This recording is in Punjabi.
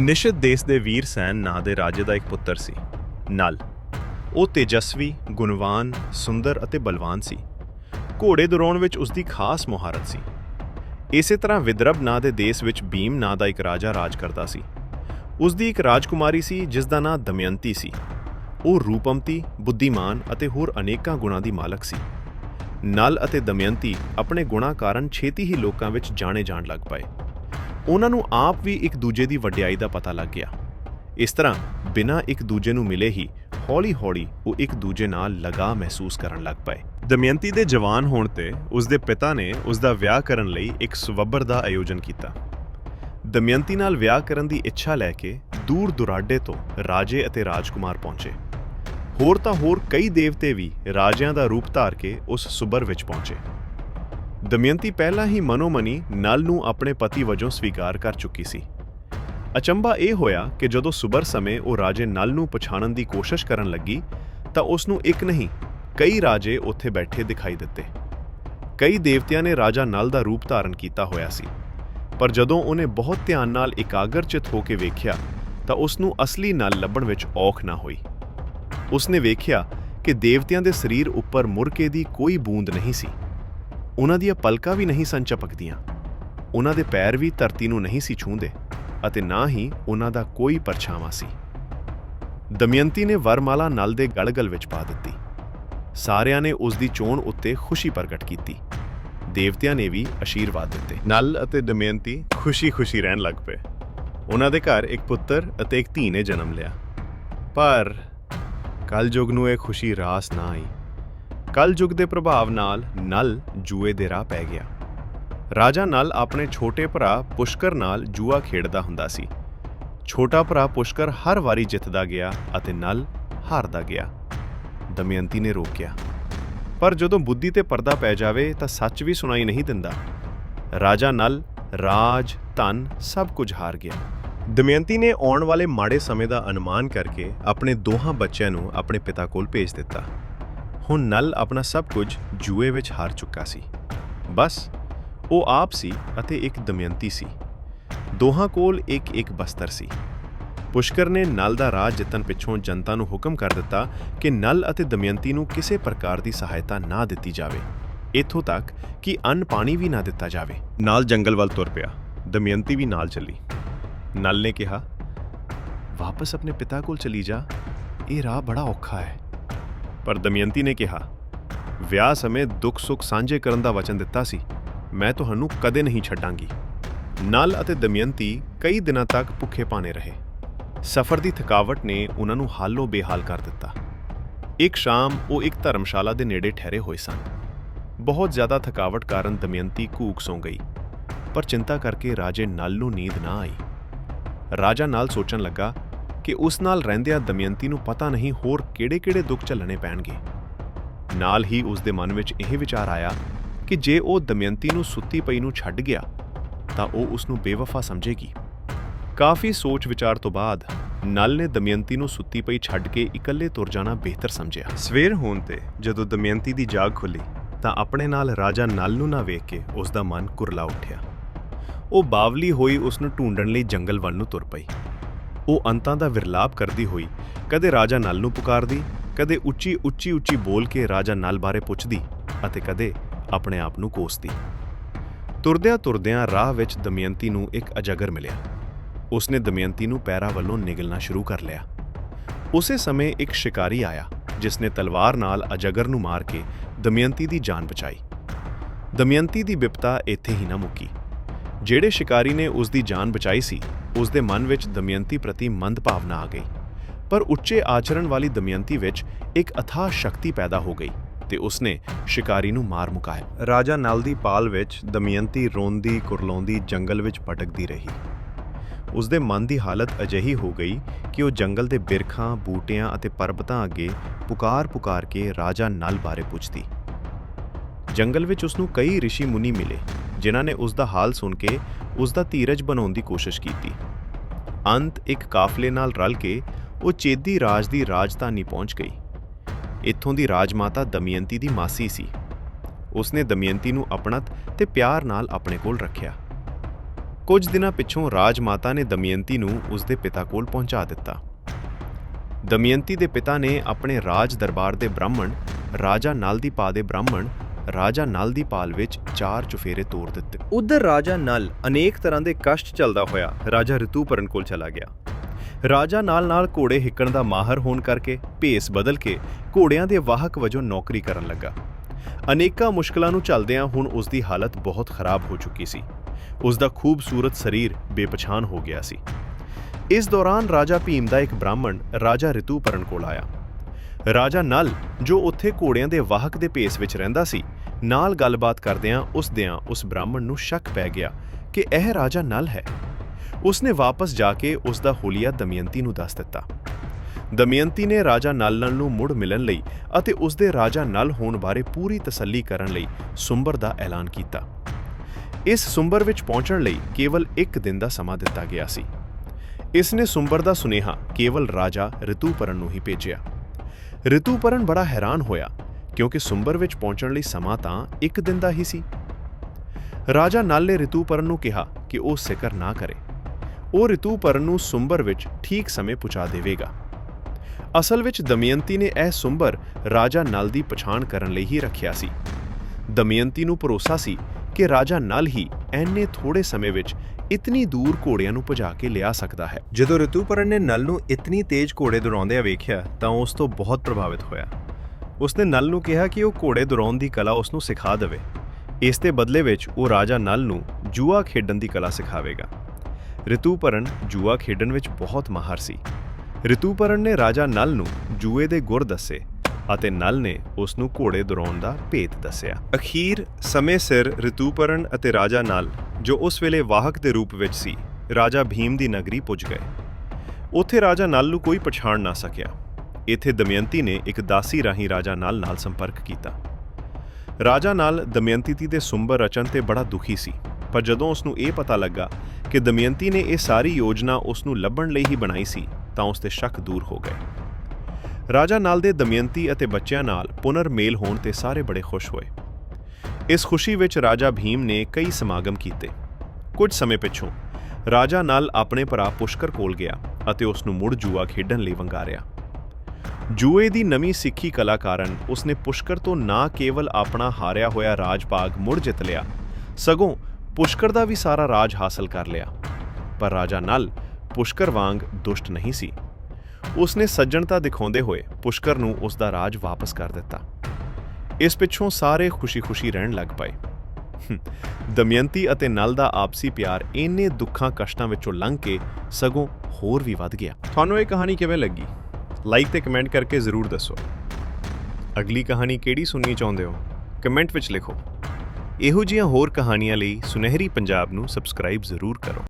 ਨਿਸ਼ਿਤ ਦੇਸ਼ ਦੇ ਵੀਰ ਸੈਨ ਨਾਂ ਦੇ ਰਾਜੇ ਦਾ ਇੱਕ ਪੁੱਤਰ ਸੀ। ਨਲ। ਉਹ ਤੇਜਸਵੀ, ਗੁਣਵਾਨ, ਸੁੰਦਰ ਅਤੇ ਬਲਵਾਨ ਸੀ। ਘੋੜੇ ਦੌੜਾਉਣ ਵਿੱਚ ਉਸ ਦੀ ਖਾਸ ਮੁਹਾਰਤ ਸੀ। ਇਸੇ ਤਰ੍ਹਾਂ ਵਿਦਰਭ ਨਾਂ ਦੇ ਦੇਸ਼ ਵਿੱਚ ਭੀਮ ਨਾਂ ਦਾ ਇੱਕ ਰਾਜਾ ਰਾਜ ਕਰਦਾ ਸੀ। ਉਸ ਦੀ ਇੱਕ ਰਾਜਕੁਮਾਰੀ ਸੀ, ਜਿਸ ਦਾ ਨਾਂ ਦਮਯੰਤੀ ਸੀ। ਉਹ ਰੂਪਮਤੀ, ਬੁੱਧੀਮਾਨ ਅਤੇ ਹੋਰ ਅਨੇਕਾਂ ਗੁਣਾਂ ਦੀ ਮਾਲਕ ਸੀ। ਨਲ ਅਤੇ ਦਮਯੰਤੀ ਆਪਣੇ ਗੁਣਾਂ ਕਾਰਨ ਛੇਤੀ ਹੀ ਲੋਕਾਂ ਵਿੱਚ ਜਾਣੇ ਜਾਣ ਲੱਗ ਪਏ। ਉਹਨਾਂ ਨੂੰ ਆਪ ਵੀ ਇੱਕ ਦੂਜੇ ਦੀ ਵਡਿਆਈ ਦਾ ਪਤਾ ਲੱਗ ਗਿਆ। ਇਸ ਤਰ੍ਹਾਂ ਬਿਨਾਂ ਇੱਕ ਦੂਜੇ ਨੂੰ ਮਿਲੇ ਹੀ ਹੌਲੀ-ਹੌਲੀ ਉਹ ਇੱਕ ਦੂਜੇ ਨਾਲ ਲਗਾਅ ਮਹਿਸੂਸ ਕਰਨ ਲੱਗ ਪਏ। ਦਮਯੰਤੀ ਦੇ ਜਵਾਨ ਹੋਣ ਤੇ ਉਸ ਦੇ ਪਿਤਾ ਨੇ ਉਸ ਦਾ ਵਿਆਹ ਕਰਨ ਲਈ ਇੱਕ ਸਵੱਬਰ ਦਾ ਆਯੋਜਨ ਕੀਤਾ। ਦਮਯੰਤੀ ਨਾਲ ਵਿਆਹ ਕਰਨ ਦੀ ਇੱਛਾ ਲੈ ਕੇ ਦੂਰ ਦੁਰਾਡੇ ਤੋਂ ਰਾਜੇ ਅਤੇ ਰਾਜਕੁਮਾਰ ਪਹੁੰਚੇ। ਹੋਰ ਤਾਂ ਹੋਰ ਕਈ ਦੇਵਤੇ ਵੀ ਰਾਜਿਆਂ ਦਾ ਰੂਪ ਧਾਰ ਕੇ ਉਸ ਸੁਬਰ ਵਿੱਚ ਪਹੁੰਚੇ। ਦਮਯੰਤੀ ਪਹਿਲਾਂ ਹੀ ਮਨੋਮਨੀ ਨਲ ਨੂੰ ਆਪਣੇ ਪਤੀ ਵਜੋਂ ਸਵੀਕਾਰ ਕਰ ਚੁੱਕੀ ਸੀ। ਅਚੰਭਾ ਇਹ ਹੋਇਆ ਕਿ ਜਦੋਂ ਸੁਬਰ ਸਮੇਂ ਉਹ ਰਾਜੇ ਨਲ ਨੂੰ ਪਛਾਣਨ ਦੀ ਕੋਸ਼ਿਸ਼ ਕਰਨ ਲੱਗੀ, ਤਾਂ ਉਸ ਨੂੰ ਇੱਕ ਨਹੀਂ, ਕਈ ਰਾਜੇ ਉੱਥੇ ਬੈਠੇ ਦਿਖਾਈ ਦਿੱਤੇ। ਕਈ ਦੇਵਤਿਆਂ ਨੇ ਰਾਜਾ ਨਲ ਦਾ ਰੂਪ ਧਾਰਨ ਕੀਤਾ ਹੋਇਆ ਸੀ। ਪਰ ਜਦੋਂ ਉਹਨੇ ਬਹੁਤ ਧਿਆਨ ਨਾਲ ਇਕਾਗਰਚਿਤ ਹੋ ਕੇ ਵੇਖਿਆ, ਤਾਂ ਉਸ ਨੂੰ ਅਸਲੀ ਨਲ ਲੱਭਣ ਵਿੱਚ ਔਖ ਨਾ ਹੋਈ। ਉਸਨੇ ਵੇਖਿਆ ਕਿ ਦੇਵਤਿਆਂ ਦੇ ਸਰੀਰ ਉੱਪਰ ਮੁਰਕੇ ਦੀ ਕੋਈ ਬੂੰਦ ਨਹੀਂ ਸੀ। ਉਹਨਾਂ ਦੀਆਂ ਪਲਕਾਂ ਵੀ ਨਹੀਂ ਸਨ ਚਪਕਦੀਆਂ। ਉਹਨਾਂ ਦੇ ਪੈਰ ਵੀ ਧਰਤੀ ਨੂੰ ਨਹੀਂ ਸੀ ਛੂੰਹਦੇ ਅਤੇ ਨਾ ਹੀ ਉਹਨਾਂ ਦਾ ਕੋਈ ਪਰਛਾਵਾਂ ਸੀ। ਦਮਯੰਤੀ ਨੇ ਵਰਮਾਲਾ ਨਲ ਦੇ ਗਲਗਲ ਵਿੱਚ ਪਾ ਦਿੱਤੀ। ਸਾਰਿਆਂ ਨੇ ਉਸ ਦੀ ਚੋਣ ਉੱਤੇ ਖੁਸ਼ੀ ਪ੍ਰਗਟ ਕੀਤੀ। ਦੇਵਤਿਆਂ ਨੇ ਵੀ ਅਸ਼ੀਰਵਾਦ ਦਿੱਤੇ। ਨਲ ਅਤੇ ਦਮਯੰਤੀ ਖੁਸ਼ੀ-ਖੁਸ਼ੀ ਰਹਿਣ ਲੱਗ ਪਏ। ਉਹਨਾਂ ਦੇ ਘਰ ਇੱਕ ਪੁੱਤਰ ਅਤੇ ਇੱਕ ਧੀ ਨੇ ਜਨਮ ਲਿਆ। ਪਰ ਕਲਯੁਗ ਨੂੰ ਇਹ ਖੁਸ਼ੀ ਰਾਸ ਨਾ ਆਈ। ਕਲਯੁਗ ਦੇ ਪ੍ਰਭਾਵ ਨਾਲ ਨਲ ਜੂਏ ਦੇ ਰਾਹ ਪੈ ਗਿਆ। ਰਾਜਾ ਨਲ ਆਪਣੇ ਛੋਟੇ ਭਰਾ ਪੁਸ਼ਕਰ ਨਾਲ ਜੂਆ ਖੇਡਦਾ ਹੁੰਦਾ ਸੀ। ਛੋਟਾ ਭਰਾ ਪੁਸ਼ਕਰ ਹਰ ਵਾਰੀ ਜਿੱਤਦਾ ਗਿਆ ਅਤੇ ਨਲ ਹਾਰਦਾ ਗਿਆ। ਦਮਯੰਤੀ ਨੇ ਰੋਕਿਆ। ਪਰ ਜਦੋਂ ਬੁੱਧੀ ਤੇ ਪਰਦਾ ਪੈ ਜਾਵੇ ਤਾਂ ਸੱਚ ਵੀ ਸੁਣਾਈ ਨਹੀਂ ਦਿੰਦਾ। ਰਾਜਾ ਨਲ, ਰਾਜ, ਧਨ ਸਭ ਕੁਝ ਹਾਰ ਗਿਆ। ਦਮਯੰਤੀ ਨੇ ਆਉਣ ਵਾਲੇ ਮਾੜੇ ਸਮੇਂ ਦਾ ਅਨੁਮਾਨ ਕਰਕੇ ਆਪਣੇ ਦੋਹਾਂ ਬੱਚਿਆਂ ਨੂੰ ਆਪਣੇ ਪਿਤਾ ਕੋਲ ਭੇਜ ਦਿੱਤਾ। ਹੁਣ ਨਲ ਆਪਣਾ ਸਭ ਕੁਝ ਜੂਏ ਵਿੱਚ ਹਾਰ ਚੁੱਕਾ ਸੀ। ਬਸ, ਉਹ ਆਪ ਸੀ ਅਤੇ ਇੱਕ ਦਮਯੰਤੀ ਸੀ। ਦੋਹਾਂ ਕੋਲ ਇੱਕ ਇੱਕ ਬਸਤਰ ਸੀ। ਪੁਸ਼ਕਰ ਨੇ ਨਲ ਦਾ ਰਾਜ ਜਿੱਤਣ ਪਿੱਛੋਂ ਜਨਤਾ ਨੂੰ ਹੁਕਮ ਕਰ ਦਿੱਤਾ ਕਿ ਨਲ ਅਤੇ ਦਮਯੰਤੀ ਨੂੰ ਕਿਸੇ ਪ੍ਰਕਾਰ ਦੀ ਸਹਾਇਤਾ ਨਾ ਦਿੱਤੀ ਜਾਵੇ। ਇੱਥੋਂ ਤੱਕ ਕਿ ਅੰਨ ਪਾਣੀ ਵੀ ਨਾ ਦਿੱਤਾ ਜਾਵੇ। ਨਾਲ ਜੰਗਲ ਵੱਲ ਤੁਰ ਪਿਆ। ਦਮਯੰਤੀ ਵੀ ਨਾਲ ਚੱਲੀ। ਨਲ ਨੇ ਕਿਹਾ, ਵਾਪਸ ਆਪਣੇ ਪਿਤਾ ਕੋਲ ਚਲੀ ਜਾ। ਇਹ ਰਾਹ ਬੜਾ ਔਖਾ ਹੈ। ਪਰ ਦਮਯੰਤੀ ਨੇ ਕਿਹਾ, ਵਿਆਹ ਸਮੇਂ ਦੁੱਖ ਸੁੱਖ ਸਾਂਝੇ ਕਰਨ ਦਾ ਵਚਨ ਦਿੱਤਾ ਸੀ। ਮੈਂ ਤੁਹਾਨੂੰ ਕਦੇ ਨਹੀਂ ਛੱਡਾਂਗੀ। ਨਲ ਅਤੇ ਦਮਯੰਤੀ ਕਈ ਦਿਨਾਂ ਤੱਕ ਭੁੱਖੇ ਭਾਣੇ ਰਹੇ। ਸਫ਼ਰ ਦੀ ਥਕਾਵਟ ਨੇ ਉਹਨਾਂ ਨੂੰ ਹਾਲੋ ਬੇਹਾਲ ਕਰ ਦਿੱਤਾ। ਇੱਕ ਸ਼ਾਮ ਉਹ ਇੱਕ ਧਰਮਸ਼ਾਲਾ ਦੇ ਨੇੜੇ ਠਹਿਰੇ ਹੋਏ ਸਨ। ਬਹੁਤ ਜ਼ਿਆਦਾ ਥਕਾਵਟ ਕਾਰਨ ਦਮਯੰਤੀ ਕੂਕ ਸੌਂ ਗਈ, ਪਰ ਚਿੰਤਾ ਕਰਕੇ ਰਾਜੇ ਨਲ ਨੂੰ ਨੀਂਦ ਨਾ ਆਈ। ਰਾਜਾ ਨਾਲ ਸੋਚਣ ਲੱਗਾ ਕਿ ਉਸ ਨਾਲ ਰਹਿੰਦਿਆਂ ਦਮਯੰਤੀ ਨੂੰ ਪਤਾ ਨਹੀਂ ਹੋਰ ਕਿਹੜੇ-ਕਿਹੜੇ ਦੁੱਖ ਝੱਲਣੇ ਪੈਣਗੇ। ਨਾਲ ਹੀ ਉਸ ਦੇ ਮਨ ਵਿੱਚ ਇਹ ਵਿਚਾਰ ਆਇਆ ਕਿ ਜੇ ਉਹ ਦਮਯੰਤੀ ਨੂੰ ਸੁੱਤੀ ਪਈ ਨੂੰ ਛੱਡ ਗਿਆ, ਤਾਂ ਉਹ ਉਸ ਨੂੰ ਬੇਵਫਾ ਸਮਝੇਗੀ। ਕਾਫੀ ਸੋਚ ਵਿਚਾਰ ਤੋਂ ਬਾਅਦ ਨਲ ਨੇ ਦਮਯੰਤੀ ਨੂੰ ਸੁੱਤੀ ਪਈ ਛੱਡ ਕੇ ਇਕੱਲੇ ਤੁਰ ਜਾਣਾ ਬਿਹਤਰ ਸਮਝਿਆ। ਸਵੇਰ ਹੋਣ ਤੇ ਜਦੋਂ ਦਮਯੰਤੀ ਦੀ ਜਾਗ ਖੁੱਲੀ, ਤਾਂ ਆਪਣੇ ਨਾਲ ਰਾਜਾ ਨਲ ਨੂੰ ਨਾ ਵੇਖ ਕੇ ਉਸ ਦਾ ਮਨ ਕੁਰਲਾ ਉੱਠਿਆ। ਉਹ ਬਾਵਲੀ ਹੋਈ ਉਸ ਨੂੰ ਢੂੰਡਣ ਲਈ ਜੰਗਲ ਵੱਲ ਨੂੰ ਤੁਰ ਪਈ। ਉਹ ਅੰਤਾਂ ਦਾ ਵਿਰਲਾਪ ਕਰਦੀ ਹੋਈ ਕਦੇ ਰਾਜਾ ਨਲ ਨੂੰ ਪੁਕਾਰਦੀ, ਕਦੇ ਉੱਚੀ ਉੱਚੀ ਉੱਚੀ ਬੋਲ ਕੇ ਰਾਜਾ ਨਲ ਬਾਰੇ ਪੁੱਛਦੀ ਅਤੇ ਕਦੇ ਆਪਣੇ ਆਪ ਨੂੰ ਕੋਸਦੀ। ਤੁਰਦਿਆਂ ਤੁਰਦਿਆਂ ਰਾਹ ਵਿੱਚ ਦਮਯੰਤੀ ਨੂੰ ਇੱਕ ਅਜਗਰ ਮਿਲਿਆ। ਉਸਨੇ ਦਮਯੰਤੀ ਨੂੰ ਪੈਰਾਂ ਵੱਲੋਂ ਨਿਗਲਣਾ ਸ਼ੁਰੂ ਕਰ ਲਿਆ। ਉਸੇ ਸਮੇਂ ਇੱਕ ਸ਼ਿਕਾਰੀ ਆਇਆ ਜਿਸ ਨੇ ਤਲਵਾਰ ਨਾਲ ਅਜਗਰ ਨੂੰ ਮਾਰ ਕੇ ਦਮਯੰਤੀ ਦੀ ਜਾਨ ਬਚਾਈ। ਦਮਯੰਤੀ ਦੀ ਬਿਪਤਾ ਇੱਥੇ ਹੀ ਨਾ ਮੁੱਕੀ। ਜਿਹੜੇ ਸ਼ਿਕਾਰੀ ਨੇ ਉਸ ਦੀ ਜਾਨ ਬਚਾਈ ਸੀ ਉਸ ਦੇ ਮਨ ਵਿੱਚ ਦਮਯੰਤੀ ਪ੍ਰਤੀ ਮੰਦ ਭਾਵਨਾ ਆ ਗਈ। ਪਰ ਉੱਚੇ ਆਚਰਣ ਵਾਲੀ ਦਮਯੰਤੀ ਵਿੱਚ ਇੱਕ ਅਥਾਹ ਸ਼ਕਤੀ ਪੈਦਾ ਹੋ ਗਈ ਤੇ ਉਸਨੇ ਸ਼ਿਕਾਰੀ ਨੂੰ ਮਾਰ ਮੁਕਾਇਆ। ਰਾਜਾ ਨਲ ਦੀ ਪਾਲ ਵਿੱਚ ਦਮਯੰਤੀ ਰੋਂਦੀ, ਕੁਰਲਾਉਂਦੀ, ਜੰਗਲ ਵਿੱਚ ਭਟਕਦੀ ਰਹੀ। ਉਸ ਦੇ ਮਨ ਦੀ ਹਾਲਤ ਅਜਿਹੀ ਹੋ ਗਈ ਕਿ ਉਹ ਜੰਗਲ ਦੇ ਬਿਰਖਾਂ, ਬੂਟਿਆਂ ਅਤੇ ਪਰਬਤਾਂ ਅੱਗੇ ਪੁਕਾਰ-ਪੁਕਾਰ ਕੇ ਰਾਜਾ ਨਲ ਬਾਰੇ ਪੁੱਛਦੀ। ਜੰਗਲ ਵਿੱਚ ਉਸ ਨੂੰ ਕਈ ઋષਿ ਮੁਨੀ ਮਿਲੇ, ਜਿਨ੍ਹਾਂ ਨੇ ਉਸ ਦਾ ਹਾਲ ਸੁਣ ਕੇ ਉਸ ਦਾ ਧੀਰਜ ਬਣਾਉਣ ਦੀ ਕੋਸ਼ਿਸ਼ ਕੀਤੀ। ਅੰਤ ਇੱਕ ਕਾਫਲੇ ਨਾਲ ਰਲ ਕੇ ਉਹ ਚੇਦੀ ਰਾਜ ਦੀ ਰਾਜਧਾਨੀ ਪਹੁੰਚ ਗਈ। ਇੱਥੋਂ ਦੀ ਰਾਜਮਾਤਾ ਦਮਯੰਤੀ ਦੀ ਮਾਸੀ ਸੀ। ਉਸਨੇ ਦਮਯੰਤੀ ਨੂੰ ਅਪਣਤ ਤੇ ਪਿਆਰ ਨਾਲ ਆਪਣੇ ਕੋਲ ਰੱਖਿਆ। ਕੁਝ ਦਿਨਾਂ ਪਿੱਛੋਂ ਰਾਜਮਾਤਾ ਨੇ ਦਮਯੰਤੀ ਨੂੰ ਉਸਦੇ ਪਿਤਾ ਕੋਲ ਪਹੁੰਚਾ ਦਿੱਤਾ। ਦਮਯੰਤੀ ਦੇ ਪਿਤਾ ਨੇ ਆਪਣੇ ਰਾਜ ਦਰਬਾਰ ਦੇ ਬ੍ਰਾਹਮਣ, ਰਾਜਾ ਨਲਦੀਪਾ ਦੇ ਬ੍ਰਾਹਮਣ ਰਾਜਾ ਨਲ ਦੀ ਪਾਲ ਵਿੱਚ ਚਾਰ ਚੁਫੇਰੇ ਤੋੜ ਦਿੱਤੇ। ਉਧਰ ਰਾਜਾ ਨਲ ਅਨੇਕ ਤਰ੍ਹਾਂ ਦੇ ਕਸ਼ਟ ਚੱਲਦਾ ਹੋਇਆ ਰਾਜਾ ਰਿਤੂਪਰਨ ਕੋਲ ਚਲਾ ਗਿਆ। ਰਾਜਾ ਨਾਲ-ਨਾਲ ਘੋੜੇ ਹਿੱਕਣ ਦਾ ਮਾਹਰ ਹੋਣ ਕਰਕੇ ਭੇਸ ਬਦਲ ਕੇ ਘੋੜਿਆਂ ਦੇ ਵਾਹਕ ਵਜੋਂ ਨੌਕਰੀ ਕਰਨ ਲੱਗਾ। ਅਨੇਕਾਂ ਮੁਸ਼ਕਲਾਂ ਨੂੰ ਝੱਲਦਿਆਂ ਹੁਣ ਉਸ ਦੀ ਹਾਲਤ ਬਹੁਤ ਖਰਾਬ ਹੋ ਚੁੱਕੀ ਸੀ। ਉਸ ਦਾ ਖੂਬਸੂਰਤ ਸਰੀਰ ਬੇਪਛਾਨ ਹੋ ਗਿਆ ਸੀ। ਇਸ ਦੌਰਾਨ ਰਾਜਾ ਭੀਮ ਦਾ ਇੱਕ ਬ੍ਰਾਹਮਣ ਰਾਜਾ ਰਿਤੂਪਰਨ ਕੋਲ ਆਇਆ। ਰਾਜਾ ਨਲ, ਜੋ ਉੱਥੇ ਘੋੜਿਆਂ ਦੇ ਵਾਹਕ ਦੇ ਭੇਸ ਵਿੱਚ ਰਹਿੰਦਾ ਸੀ, ਨਾਲ ਗੱਲਬਾਤ ਕਰਦਿਆਂ ਉਸ ਦਿਆਂ ਉਸ ਬ੍ਰਾਹਮਣ ਨੂੰ ਸ਼ੱਕ ਪੈ ਗਿਆ ਕਿ ਇਹ ਰਾਜਾ ਨਲ ਹੈ। ਉਸਨੇ ਵਾਪਸ ਜਾ ਕੇ ਉਸ ਦਾ ਹੁਲੀਆ ਦਮਯੰਤੀ ਨੂੰ ਦੱਸ ਦਿੱਤਾ। ਦਮਯੰਤੀ ਨੇ ਰਾਜਾ ਨਲ ਨੂੰ ਮੁੜ ਮਿਲਣ ਲਈ ਅਤੇ ਉਸ ਦੇ ਰਾਜਾ ਨਲ ਹੋਣ ਬਾਰੇ ਪੂਰੀ ਤਸੱਲੀ ਕਰਨ ਲਈ ਸੁੰਬਰ ਦਾ ਐਲਾਨ ਕੀਤਾ। ਇਸ ਸੁੰਬਰ ਵਿੱਚ ਪਹੁੰਚਣ ਲਈ ਕੇਵਲ ਇੱਕ ਦਿਨ ਦਾ ਸਮਾਂ ਦਿੱਤਾ ਗਿਆ ਸੀ। ਇਸ ਨੇ ਸੁੰਬਰ ਦਾ ਸੁਨੇਹਾ ਕੇਵਲ ਰਾਜਾ ਰਿਤੂਪਰਨ ਨੂੰ ਹੀ ਭੇਜਿਆ। ਰਿਤੂਪਰਨ ਬੜਾ ਹੈਰਾਨ ਹੋਇਆ, ਕਿਉਂਕਿ ਸੁੰਬਰ ਵਿੱਚ ਪਹੁੰਚਣ ਲਈ ਸਮਾਂ ਤਾਂ ਇੱਕ ਦਿਨ ਦਾ ਹੀ ਸੀ। ਰਾਜਾ ਨਲ ਨੇ ਰਿਤੂਪਰਨ ਨੂੰ ਕਿਹਾ ਕਿ ਉਹ ਸਿਕਰ ਨਾ ਕਰੇ। ਉਹ ਰਿਤੂਪਰਨ ਨੂੰ ਸੁੰਬਰ ਵਿੱਚ ਠੀਕ ਸਮੇਂ ਪਹੁੰਚਾ ਦੇਵੇਗਾ। ਅਸਲ ਵਿੱਚ ਦਮਯੰਤੀ ਨੇ ਇਹ ਸੁੰਬਰ ਰਾਜਾ ਨਲ ਦੀ ਪਛਾਣ ਕਰਨ ਲਈ ਹੀ ਰੱਖਿਆ ਸੀ। ਦਮਯੰਤੀ ਨੂੰ ਭਰੋਸਾ ਸੀ ਕਿ ਰਾਜਾ ਨਲ ਹੀ ਐਨੇ ਥੋੜੇ ਸਮੇਂ ਵਿੱਚ ਇਤਨੀ ਦੂਰ ਘੋੜਿਆਂ ਨੂੰ ਭਜਾ ਕੇ ਲਿਆ ਸਕਦਾ ਹੈ। ਜਦੋਂ ਰਿਤੂਪਰਨ ਨੇ ਨਲ ਨੂੰ ਇਤਨੀ ਤੇਜ਼ ਘੋੜੇ ਦੁਰਾਉਂਦਿਆਂ ਵੇਖਿਆ, ਤਾਂ ਉਸ ਤੋਂ ਬਹੁਤ ਪ੍ਰਭਾਵਿਤ ਹੋਇਆ। ਉਸਨੇ ਨਲ ਨੂੰ ਕਿਹਾ ਕਿ ਉਹ ਘੋੜੇ ਦੁਰਾਉਣ ਦੀ ਕਲਾ ਉਸ ਨੂੰ ਸਿਖਾ ਦੇਵੇ। ਇਸ ਦੇ ਬਦਲੇ ਵਿੱਚ ਉਹ ਰਾਜਾ ਨਲ ਨੂੰ ਜੂਆ ਖੇਡਣ ਦੀ ਕਲਾ ਸਿਖਾਵੇਗਾ। ਰਿਤੂਪਰਨ ਜੂਆ ਖੇਡਣ ਵਿੱਚ ਬਹੁਤ ਮਾਹਰ ਸੀ। ਰਿਤੂਪਰਨ ਨੇ ਰਾਜਾ ਨਲ ਨੂੰ ਜੂਏ ਦੇ ਗੁਰ ਦੱਸੇ। ਅਤੇ ਨਲ ਨੇ ਉਸ ਨੂੰ ਘੋੜੇ ਦੌੜਾਉਣ ਦਾ ਭੇਤ ਦੱਸਿਆ। ਅਖੀਰ ਸਮੇਂ ਸਿਰ ਰਿਤੂਪਰਨ ਅਤੇ ਰਾਜਾ ਨਲ, ਜੋ ਉਸ ਵੇਲੇ ਵਾਹਕ ਦੇ ਰੂਪ ਵਿੱਚ ਸੀ, ਰਾਜਾ ਭੀਮ ਦੀ ਨਗਰੀ ਪੁੱਜ ਗਏ। ਉੱਥੇ ਰਾਜਾ ਨਲ ਨੂੰ ਕੋਈ ਪਛਾਣ ਨਾ ਸਕਿਆ। ਇੱਥੇ ਦਮਯੰਤੀ ਨੇ ਇੱਕ ਦਾਸੀ ਰਾਹੀਂ ਰਾਜਾ ਨਲ ਨਾਲ ਸੰਪਰਕ ਕੀਤਾ। ਰਾਜਾ ਨਲ ਦਮਯੰਤੀ ਦੇ ਸੁੰਬਰ ਰਚਨ ਤੇ ਬੜਾ ਦੁਖੀ ਸੀ, ਪਰ ਜਦੋਂ ਉਸ ਨੂੰ ਇਹ ਪਤਾ ਲੱਗਾ ਕਿ ਦਮਯੰਤੀ ਨੇ ਇਹ ਸਾਰੀ ਯੋਜਨਾ ਉਸ ਨੂੰ ਲੱਭਣ ਲਈ ਹੀ ਬਣਾਈ ਸੀ, ਤਾਂ ਉਸ ਦੇ ਸ਼ੱਕ ਦੂਰ ਹੋ ਗਏ। ਰਾਜਾ ਨਾਲ ਦੇ ਦਮਯੰਤੀ ਅਤੇ ਬੱਚਿਆਂ ਨਾਲ ਪੁਨਰ ਮੇਲ ਹੋਣ ਤੇ ਸਾਰੇ ਬੜੇ ਖੁਸ਼ ਹੋਏ। ਇਸ ਖੁਸ਼ੀ ਵਿੱਚ ਰਾਜਾ ਭੀਮ ਨੇ ਕਈ ਸਮਾਗਮ ਕੀਤੇ। ਕੁਝ ਸਮੇਂ ਪਿੱਛੋਂ ਰਾਜਾ ਨਾਲ ਆਪਣੇ ਭਰਾ ਪੁਸ਼ਕਰ ਕੋਲ ਗਿਆ ਅਤੇ ਉਸ ਨੂੰ ਮੁੜ ਜੂਆ ਖੇਡਣ ਲਈ ਵੰਗਾਰਿਆ। ਜੂਏ ਦੀ ਨਵੀਂ ਸਿੱਖੀ ਕਲਾ ਕਾਰਨ ਉਸਨੇ ਪੁਸ਼ਕਰ ਤੋਂ ਨਾ ਕੇਵਲ ਆਪਣਾ ਹਾਰਿਆ ਹੋਇਆ ਰਾਜ ਭਾਗ ਮੁੜ ਜਿੱਤ ਲਿਆ, ਸਗੋਂ ਪੁਸ਼ਕਰ ਦਾ ਵੀ ਸਾਰਾ ਰਾਜ ਹਾਸਲ ਕਰ ਲਿਆ। ਪਰ ਰਾਜਾ ਨਲ ਪੁਸ਼ਕਰ ਵਾਂਗ ਦੁਸ਼ਟ ਨਹੀਂ ਸੀ। ਉਸਨੇ ਸੱਜਣਤਾ ਦਿਖਾਉਂਦੇ ਹੋਏ ਪੁਸ਼ਕਰ ਨੂੰ ਉਸ ਦਾ ਰਾਜ ਵਾਪਸ ਕਰ ਦਿੱਤਾ। ਇਸ ਪਿੱਛੋਂ ਸਾਰੇ ਖੁਸ਼ੀ-ਖੁਸ਼ੀ ਰਹਿਣ ਲੱਗ ਪਏ। ਹਮ, ਦਮਯੰਤੀ ਅਤੇ ਨਲ ਦਾ ਆਪਸੀ ਪਿਆਰ ਇੰਨੇ ਦੁੱਖਾਂ ਕਸ਼ਟਾਂ ਵਿੱਚੋਂ ਲੰਘ ਕੇ ਸਗੋਂ ਹੋਰ ਵੀ ਵੱਧ ਗਿਆ। ਤੁਹਾਨੂੰ ਇਹ ਕਹਾਣੀ ਕਿਵੇਂ ਲੱਗੀ? ਲਾਈਕ ਤੇ ਕਮੈਂਟ ਕਰਕੇ ਜ਼ਰੂਰ ਦੱਸੋ। ਅਗਲੀ ਕਹਾਣੀ ਕਿਹੜੀ ਸੁਣਨੀ ਚਾਹੁੰਦੇ ਹੋ? ਕਮੈਂਟ ਵਿੱਚ ਲਿਖੋ। ਇਹੋ ਜਿਹੀਆਂ ਹੋਰ ਕਹਾਣੀਆਂ ਲਈ ਸੁਨਹਿਰੀ ਪੰਜਾਬ ਨੂੰ ਸਬਸਕ੍ਰਾਈਬ ਜ਼ਰੂਰ ਕਰੋ।